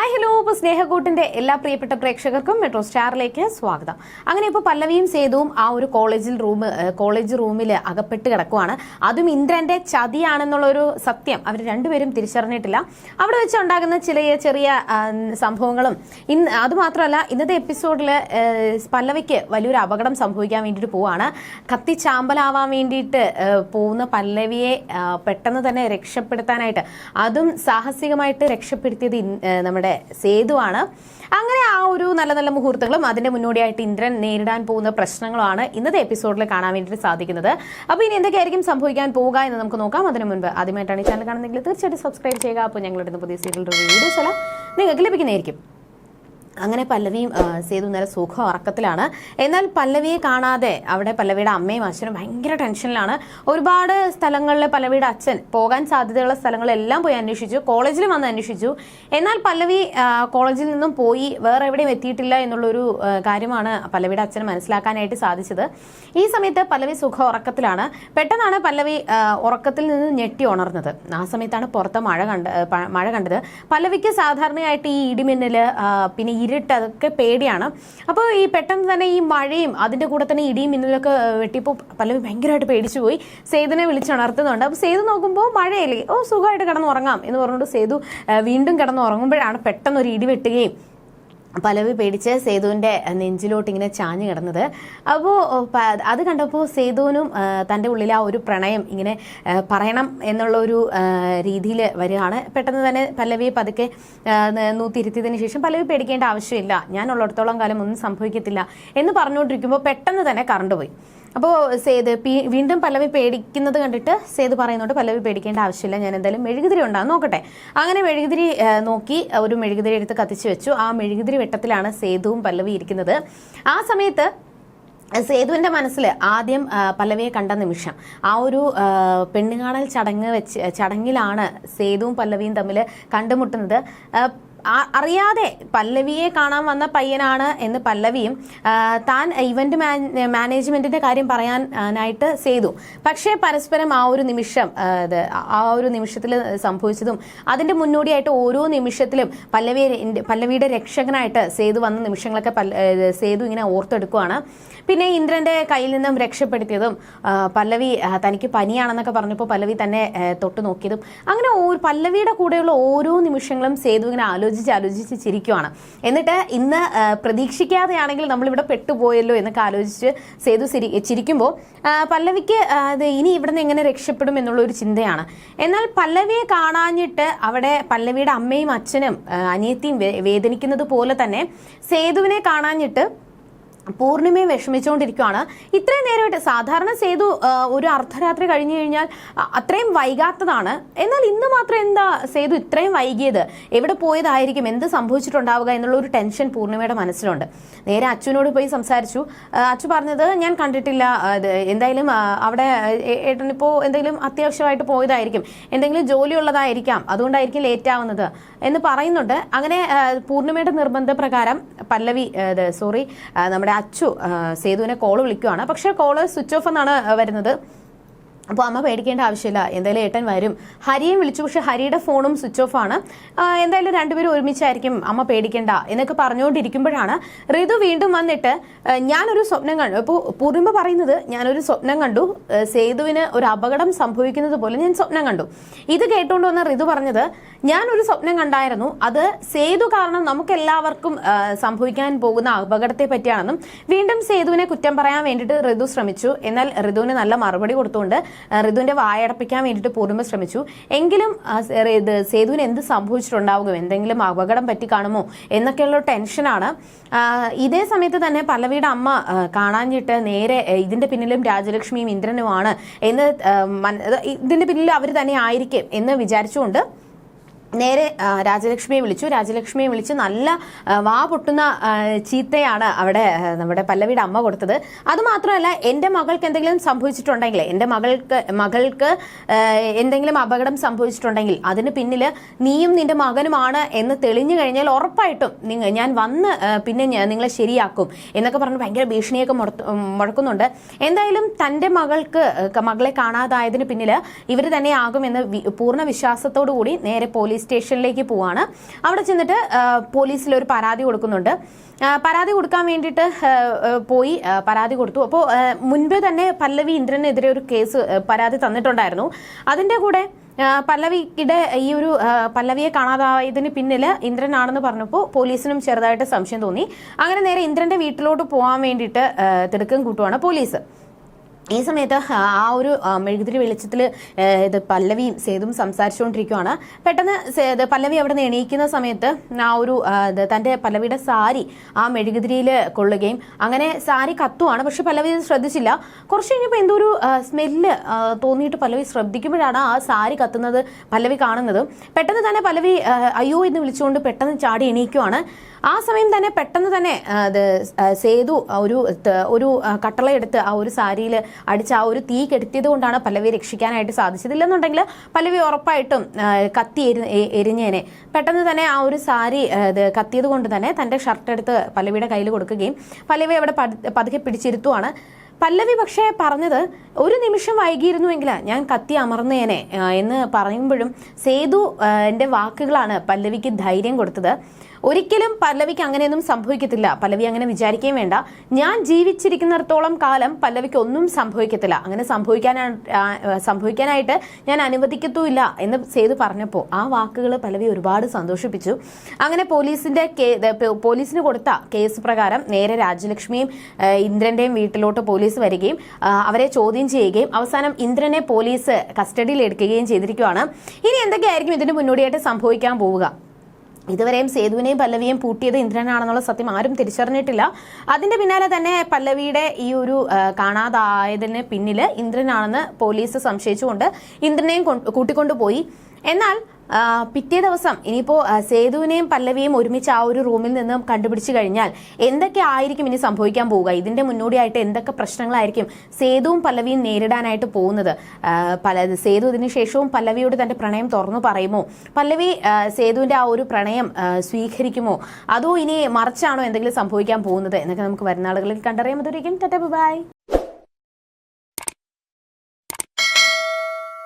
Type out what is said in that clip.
Hi hello ഇപ്പോൾ സ്നേഹക്കൂട്ടിന്റെ എല്ലാ പ്രിയപ്പെട്ട പ്രേക്ഷകർക്കും മെട്രോ സ്റ്റാറിലേക്ക് സ്വാഗതം. അങ്ങനെ ഇപ്പോൾ പല്ലവിയും സേതുവും ആ ഒരു കോളേജിൽ റൂം കോളേജ് റൂമിൽ അകപ്പെട്ട് കിടക്കുവാണ്. അതും ഇന്ദ്രന്റെ ചതിയാണെന്നുള്ളൊരു സത്യം അവർ രണ്ടുപേരും തിരിച്ചറിഞ്ഞിട്ടില്ല. അവിടെ വെച്ച് ഉണ്ടാകുന്ന ചില ചെറിയ സംഭവങ്ങളും ഇന്ന് അതുമാത്രമല്ല ഇന്നത്തെ എപ്പിസോഡിൽ പല്ലവിക്ക് വലിയൊരു അപകടം സംഭവിക്കാൻ വേണ്ടിയിട്ട് പോവാണ്. കത്തിച്ചാമ്പലാവാൻ വേണ്ടിയിട്ട് പോകുന്ന പല്ലവിയെ പെട്ടെന്ന് തന്നെ രക്ഷപ്പെടുത്താനായിട്ട് അതും സാഹസികമായിട്ട് രക്ഷപ്പെടുത്തിയത് ഇൻ- നമ്മുടെ സേതുവാണ്. അങ്ങനെ ആ ഒരു നല്ല നല്ല മുഹൂർത്തങ്ങളും അതിന്റെ മുന്നോടിയായിട്ട് ഇന്ദ്രൻ നേരിടാൻ പോകുന്ന പ്രശ്നങ്ങളുമാണ് ഇന്നത്തെ എപ്പിസോഡിൽ കാണാൻ വേണ്ടി സാധിക്കുന്നത്. അപ്പോൾ ഇനി എന്തൊക്കെയായിരിക്കും സംഭവിക്കാൻ പോവുക എന്ന് നമുക്ക് നോക്കാം. അതിനു മുൻപ് ആദ്യമായിട്ടാണ് ഈ ചാനൽ കാണുന്നെങ്കിൽ തീർച്ചയായിട്ടും സബ്സ്ക്രൈബ് ചെയ്യുക. അപ്പോൾ ഞങ്ങളുടെ പുതിയ സീരിയൽ വീഡിയോസ് എല്ലാം നിങ്ങൾക്ക് ലഭിക്കുന്നതായിരിക്കും. അങ്ങനെ പല്ലവിയും സേതു നല്ല സുഖ ഉറക്കത്തിലാണ്. എന്നാൽ പല്ലവിയെ കാണാതെ അവിടെ പല്ലവിയുടെ അമ്മയും അച്ഛനും ഭയങ്കര ടെൻഷനിലാണ്. ഒരുപാട് സ്ഥലങ്ങളിൽ പല്ലവിയുടെ അച്ഛൻ പോകാൻ സാധ്യതയുള്ള സ്ഥലങ്ങളെല്ലാം പോയി അന്വേഷിച്ചു കോളേജിൽ വന്ന് അന്വേഷിച്ചു. എന്നാൽ പല്ലവി കോളേജിൽ നിന്നും പോയി വേറെ എവിടെയും എത്തിയിട്ടില്ല എന്നുള്ളൊരു കാര്യമാണ് പല്ലവിയുടെ അച്ഛന് മനസ്സിലാക്കാനായിട്ട് സാധിച്ചത്. ഈ സമയത്ത് പല്ലവി സുഖ ഉറക്കത്തിലാണ്. പെട്ടെന്നാണ് പല്ലവി ഉറക്കത്തിൽ നിന്ന് ഞെട്ടി ഉണർന്നത്. ആ സമയത്താണ് പുറത്ത് മഴ കണ്ട മഴ കണ്ടത്. പല്ലവിക്ക് സാധാരണയായിട്ട് ഈ ഇടിമിന്നൽ പിന്നെ പിന്നെ ഇരുട്ട് അതൊക്കെ പേടിയാണ്. അപ്പോൾ ഈ പെട്ടെന്ന് തന്നെ ഈ മഴയും അതിന്റെ കൂടെ തന്നെ ഇടിയും മിന്നലൊക്കെ വെട്ടിയപ്പോൾ പലരും ഭയങ്കരമായിട്ട് പേടിച്ചു പോയി. സേതുനെ വിളിച്ചുണർത്തുന്നുണ്ട് അപ്പോൾ സേതു നോക്കുമ്പോൾ മഴയല്ലേ? ഓ സുഖമായിട്ട് കിടന്നുറങ്ങാം എന്ന് പറഞ്ഞുകൊണ്ട് സേതു വീണ്ടും കിടന്നുറങ്ങുമ്പോഴാണ് പെട്ടെന്ന് ഒരു ഇടി വെട്ടുകയും പലവി പേടിച്ച് സേതുവിന്റെ നെഞ്ചിലോട്ട് ഇങ്ങനെ ചാഞ്ഞു കിടന്നത്. അപ്പോൾ അത് കണ്ടപ്പോൾ സേതുവിനും തന്റെ ഉള്ളിൽ ആ ഒരു പ്രണയം ഇങ്ങനെ പറയണം എന്നുള്ള ഒരു രീതിയിൽ വരികയാണ്. പെട്ടെന്ന് തന്നെ പല്ലവിയെ പതുക്കെ നൂത്തിരുത്തിയതിന് ശേഷം പല്ലവി പേടിക്കേണ്ട ആവശ്യമില്ല. ഞാൻ ഉള്ളിടത്തോളം കാലം ഒന്നും സംഭവിക്കത്തില്ല എന്ന് പറഞ്ഞുകൊണ്ടിരിക്കുമ്പോൾ പെട്ടെന്ന് തന്നെ കറണ്ട് പോയി. അപ്പോൾ സേത് വീണ്ടും പല്ലവി പേടിക്കുന്നത് കണ്ടിട്ട് സേത് പറയുന്നുണ്ട് പല്ലവി പേടിക്കേണ്ട ആവശ്യമില്ല ഞാൻ എന്തായാലും മെഴുകുതിരി ഉണ്ടാകും നോക്കട്ടെ. അങ്ങനെ മെഴുകുതിരി നോക്കി ഒരു മെഴുകുതിരി എടുത്ത് കത്തിച്ചു വെച്ചു. ആ മെഴുകുതിരി വെട്ടത്തിലാണ് സേതുവും പല്ലവി ഇരിക്കുന്നത്. ആ സമയത്ത് സേതുവിന്റെ മനസ്സിൽ ആദ്യം പല്ലവിയെ കണ്ട നിമിഷം ആ ഒരു പെണ്ണുകാണൽ ചടങ്ങ് വെച്ച് ചടങ്ങിലാണ് സേതുവും പല്ലവിയും തമ്മിൽ കണ്ടുമുട്ടുന്നത്. അറിയാതെ പല്ലവിയെ കാണാൻ വന്ന പയ്യനാണ് എന്ന് പല്ലവിയും താൻ ഇവന്റ് മാനേജ്മെന്റിന്റെ കാര്യം പറയാനായിട്ട് ചെയ്തു. പക്ഷേ പരസ്പരം ആ ഒരു നിമിഷം ആ, ഒരു നിമിഷത്തിൽ സംഭവിച്ചതും അതിന്റെ മുന്നോടിയായിട്ട് ഓരോ നിമിഷത്തിലും പല്ലവിയെ പല്ലവിയുടെ രക്ഷകനായിട്ട് സേതു വന്ന നിമിഷങ്ങളൊക്കെ സേതു ഇങ്ങനെ ഓർത്തെടുക്കുവാണ്. പിന്നെ ഇന്ദ്രന്റെ കയ്യിൽ നിന്നും രക്ഷപ്പെടുത്തിയതും പല്ലവി തനിക്ക് പനിയാണെന്നൊക്കെ പറഞ്ഞപ്പോൾ പല്ലവി തന്നെ തൊട്ടു നോക്കിയതും അങ്ങനെ പല്ലവിയുടെ കൂടെയുള്ള ഓരോ നിമിഷങ്ങളും സേതു ഇങ്ങനെ ആലോചിച്ച് ആലോചിച്ച് ചിരിക്കുവാണ്. എന്നിട്ട് ഇന്ന് പ്രതീക്ഷിക്കാതെയാണെങ്കിൽ നമ്മളിവിടെ പെട്ടുപോയല്ലോ എന്നൊക്കെ ആലോചിച്ച് സേതു ചിരി ചിരിക്കുമ്പോൾ പല്ലവിക്ക് അത് ഇനി ഇവിടെ നിന്ന് എങ്ങനെ രക്ഷപ്പെടും എന്നുള്ള ഒരു ചിന്തയാണ്. എന്നാൽ പല്ലവിയെ കാണാഞ്ഞിട്ട് അവിടെ പല്ലവിയുടെ അമ്മയും അച്ഛനും അനിയത്തിയും വേദനിക്കുന്നത് പോലെ തന്നെ സേതുവിനെ കാണാഞ്ഞിട്ട് പൂർണിമയെ വിഷമിച്ചുകൊണ്ടിരിക്കുകയാണ് ഇത്രയും നേരമായിട്ട് സാധാരണ സേതു ഒരു അർദ്ധരാത്രി കഴിഞ്ഞു കഴിഞ്ഞാൽ അത്രയും വൈകാത്തതാണ്. എന്നാൽ ഇന്ന് മാത്രം എന്താ സേതു ഇത്രയും വൈകിയത്? എവിടെ പോയതായിരിക്കും? എന്ത് സംഭവിച്ചിട്ടുണ്ടാവുക എന്നുള്ള ഒരു ടെൻഷൻ പൂർണിമയുടെ മനസ്സിലുണ്ട്. നേരെ അച്ഛനോട് പോയി സംസാരിച്ചു. അച്ഛു പറഞ്ഞത് ഞാൻ കണ്ടിട്ടില്ല. എന്തായാലും അവിടെ ഏട്ടനിപ്പോൾ എന്തെങ്കിലും അത്യാവശ്യമായിട്ട് പോയതായിരിക്കും. എന്തെങ്കിലും ജോലി ഉള്ളതായിരിക്കാം അതുകൊണ്ടായിരിക്കും ലേറ്റ് ആവുന്നത് എന്ന് പറയുന്നുണ്ട്. അങ്ങനെ പൂർണിമയുടെ നിർബന്ധപ്രകാരം പല്ലവി സോറി നമ്മുടെ അച്ചു സേതുവിനെ കോൾ വിളിക്കുവാണ്. പക്ഷേ കോൾ സ്വിച്ച് ഓഫ് എന്നാണ് വരുന്നത്. അപ്പോൾ അമ്മ പേടിക്കേണ്ട ആവശ്യമില്ല. എന്തായാലും ഏട്ടൻ വരും. ഹരിയെ വിളിച്ചു. പക്ഷെ ഹരിയുടെ ഫോണും സ്വിച്ച് ഓഫ് ആണ്. എന്തായാലും രണ്ടുപേരും ഒരുമിച്ചായിരിക്കും അമ്മ പേടിക്കേണ്ട എന്നൊക്കെ പറഞ്ഞുകൊണ്ടിരിക്കുമ്പോഴാണ് ഋതു വീണ്ടും വന്നിട്ട് ഞാനൊരു സ്വപ്നം കണ്ടു. ഇപ്പോൾ പൂർണിമ പറയുന്നത് ഞാനൊരു സ്വപ്നം കണ്ടു. സേതുവിന് ഒരു അപകടം സംഭവിക്കുന്നത് പോലെ ഞാൻ സ്വപ്നം കണ്ടു. ഇത് കേട്ടുകൊണ്ട് വന്ന ഋതു പറഞ്ഞത് ഞാനൊരു സ്വപ്നം കണ്ടായിരുന്നു. അത് സേതു കാരണം നമുക്കെല്ലാവർക്കും സംഭവിക്കാൻ പോകുന്ന അപകടത്തെ പറ്റിയാണെന്നും വീണ്ടും സേതുവിനെ കുറ്റം പറയാൻ വേണ്ടിയിട്ട് ഋതു ശ്രമിച്ചു. എന്നാൽ ഋതുവിന് നല്ല മറുപടി കൊടുത്തുകൊണ്ട് ഋതുവിന്റെ വായടപ്പിക്കാൻ വേണ്ടിയിട്ട് പൂർണിമ ശ്രമിച്ചു. എങ്കിലും ഇത് സേതുവിന് എന്ത് സംഭവിച്ചിട്ടുണ്ടാവുക എന്തെങ്കിലും അപകടം പറ്റി കാണുമോ? എന്നൊക്കെയുള്ള ടെൻഷനാണ് ഇതേ സമയത്ത് തന്നെ പല്ലവിയുടെ അമ്മ കാണാഞ്ഞിട്ട് നേരെ ഇതിന്റെ പിന്നിലും രാജലക്ഷ്മിയും ഇന്ദ്രനുമാണ് എന്ന് ഇതിന്റെ പിന്നിൽ അവർ തന്നെ ആയിരിക്കും എന്ന് വിചാരിച്ചുകൊണ്ട് നേരെ രാജലക്ഷ്മിയെ വിളിച്ചു. രാജലക്ഷ്മിയെ വിളിച്ച് നല്ല വാ പൊട്ടുന്ന ചീത്തയാണ് അവിടെ നമ്മുടെ പല്ലവിയുടെ അമ്മ കൊടുത്തത്. അതുമാത്രമല്ല എന്റെ മകൾക്ക് എന്തെങ്കിലും സംഭവിച്ചിട്ടുണ്ടെങ്കിൽ എന്റെ മകൾക്ക് മകൾക്ക് എന്തെങ്കിലും അപകടം സംഭവിച്ചിട്ടുണ്ടെങ്കിൽ അതിന് പിന്നിൽ നീയും നിന്റെ മകനുമാണ് എന്ന് തെളിഞ്ഞു കഴിഞ്ഞാൽ ഉറപ്പായിട്ടും നിങ്ങൾ ഞാൻ വന്ന് പിന്നെ നിങ്ങളെ ശരിയാക്കും എന്നൊക്കെ പറഞ്ഞ് ഭയങ്കര ഭീഷണിയൊക്കെ മുഴക്കുന്നുണ്ട് എന്തായാലും തന്റെ മകൾക്ക് മകളെ കാണാതായതിന് പിന്നിൽ ഇവർ തന്നെ ആകുമെന്ന് വി- പൂർണ വിശ്വാസത്തോടു കൂടി നേരെ പോലീസ് പോലീസ് സ്റ്റേഷനിലേക്ക് പോവാണ്. അവിടെ ചെന്നിട്ട് പോലീസിൽ ഒരു പരാതി കൊടുക്കുന്നുണ്ട്. പരാതി കൊടുക്കാൻ വേണ്ടിയിട്ട് പോയി പരാതി കൊടുത്തു. അപ്പോൾ മുൻപേ തന്നെ പല്ലവി ഇന്ദ്രനെതിരെ ഒരു കേസ് പരാതി തന്നിട്ടുണ്ടായിരുന്നു. അതിന്റെ കൂടെ പല്ലവിയുടെ ഈ ഒരു പല്ലവിയെ കാണാതായതിന് പിന്നിൽ ഇന്ദ്രനാണെന്ന് പറഞ്ഞപ്പോൾ പോലീസിനും ചെറുതായിട്ട് സംശയം തോന്നി. അങ്ങനെ നേരെ ഇന്ദ്രന്റെ വീട്ടിലോട്ട് പോകാൻ വേണ്ടിയിട്ട് തിടുക്കം കൂട്ടുവാണ് പോലീസ്. ഈ സമയത്ത് ആ ഒരു മെഴുകുതിരി വെളിച്ചത്തിൽ ഇത് പല്ലവിയും സേതും സംസാരിച്ചുകൊണ്ടിരിക്കുവാണ്. പെട്ടെന്ന് പല്ലവി അവിടെ നിന്ന് എണീക്കുന്ന സമയത്ത് ആ ഒരു തന്റെ പല്ലവിയുടെ സാരി ആ മെഴുകുതിരിയിൽ കൊള്ളുകയും അങ്ങനെ സാരി കത്തുവാണ്. പക്ഷെ പല്ലവി ശ്രദ്ധിച്ചില്ല. കുറച്ച് കഴിഞ്ഞപ്പോൾ എന്തോ ഒരു സ്മെല്ല് തോന്നിയിട്ട് പല്ലവി ശ്രദ്ധിക്കുമ്പോഴാണ് ആ സാരി കത്തുന്നത് പല്ലവി കാണുന്നത്. പെട്ടെന്ന് തന്നെ പല്ലവി അയ്യോ എന്ന് വിളിച്ചുകൊണ്ട് പെട്ടെന്ന് ചാടി എണീക്കുവാണ്. ആ സമയം തന്നെ പെട്ടെന്ന് തന്നെ അത് സേതു ഒരു ഒരു കട്ടളയെടുത്ത് ആ ഒരു സാരിയിൽ അടിച്ച് ആ ഒരു തീ കെടുത്തിയത് കൊണ്ടാണ് പല്ലവി രക്ഷിക്കാനായിട്ട് സാധിച്ചതില്ലെന്നുണ്ടെങ്കിൽ പല്ലവി ഉറപ്പായിട്ടും കത്തി എരി എരിഞ്ഞേനെ. പെട്ടെന്ന് തന്നെ ആ ഒരു സാരി കത്തിയത് കൊണ്ട് തന്നെ തന്റെ ഷർട്ട് എടുത്ത് പല്ലവിയുടെ കയ്യിൽ കൊടുക്കുകയും പല്ലവി അവിടെ പതു- പതുക്കെ പിടിച്ചിരുത്തുവാണ്. പല്ലവി പക്ഷേ പറഞ്ഞത് ഒരു നിമിഷം വൈകിയിരുന്നുവെങ്കിൽ ഞാൻ കത്തി അമർന്നേനെ എന്ന് പറയുമ്പോഴും സേതു എന്റെ വാക്കുകളാണ് പല്ലവിക്ക് ധൈര്യം കൊടുത്തത്. ഒരിക്കലും പല്ലവിക്ക് അങ്ങനെയൊന്നും സംഭവിക്കത്തില്ല. പല്ലവി അങ്ങനെ വിചാരിക്കുകയും വേണ്ട. ഞാൻ ജീവിച്ചിരിക്കുന്നിടത്തോളം കാലം പല്ലവിക്ക് ഒന്നും സംഭവിക്കത്തില്ല. അങ്ങനെ സംഭവിക്കാനാ സംഭവിക്കാനായിട്ട് ഞാൻ അനുവദിക്കത്തുമില്ല എന്ന് സേതു പറഞ്ഞപ്പോൾ ആ വാക്കുകൾ പല്ലവി ഒരുപാട് സന്തോഷിപ്പിച്ചു. അങ്ങനെ പോലീസിന്റെ പോലീസിന് കൊടുത്ത കേസ് പ്രകാരം നേരെ രാജലക്ഷ്മിയും ഇന്ദ്രന്റെയും വീട്ടിലോട്ട് പോലീസ് വരികയും അവരെ ചോദ്യം ചെയ്യുകയും അവസാനം ഇന്ദ്രനെ പോലീസ് കസ്റ്റഡിയിൽ എടുക്കുകയും ചെയ്തിരിക്കുകയാണ് ഇനി എന്തൊക്കെയായിരിക്കും ഇതിന് മുന്നോടിയായിട്ട് സംഭവിക്കാൻ പോവുക? ഇതുവരെയും സേതുവിനെയും പല്ലവിയെയും പൂട്ടിയത് ഇന്ദ്രനാണെന്നുള്ള സത്യം ആരും തിരിച്ചറിഞ്ഞിട്ടില്ല. അതിന്റെ പിന്നാലെ തന്നെ പല്ലവിയുടെ ഈ ഒരു കാണാതായതിന് പിന്നിൽ ഇന്ദ്രനാണെന്ന് പോലീസ് സംശയിച്ചുകൊണ്ട് ഇന്ദ്രനെയും കൂട്ടിക്കൊണ്ടുപോയി. എന്നാൽ പിറ്റേ ദിവസം ഇനിയിപ്പോ ആ, സേതുവിനെയും പല്ലവിയെയും ഒരുമിച്ച് ആ ഒരു റൂമിൽ നിന്ന് കണ്ടുപിടിച്ചു കഴിഞ്ഞാൽ എന്തൊക്കെ ആയിരിക്കും ഇനി സംഭവിക്കാൻ പോവുക? ഇതിന്റെ മുന്നോടിയായിട്ട് എന്തൊക്കെ പ്രശ്നങ്ങളായിരിക്കും സേതുവും പല്ലവിയും നേരിടാനായിട്ട് പോകുന്നത്? പല സേതു ശേഷവും പല്ലവിയോട് തന്റെ പ്രണയം തുറന്നു പറയുമോ? പല്ലവി സേതുവിന്റെ ആ ഒരു പ്രണയം സ്വീകരിക്കുമോ? അതോ ഇനി മറിച്ചാണോ എന്തെങ്കിലും സംഭവിക്കാൻ പോകുന്നത്? എന്നൊക്കെ നമുക്ക് വരുന്ന ആളുകളിൽ കണ്ടറിയാൻ പറ്റുമായിരിക്കും ബൈ.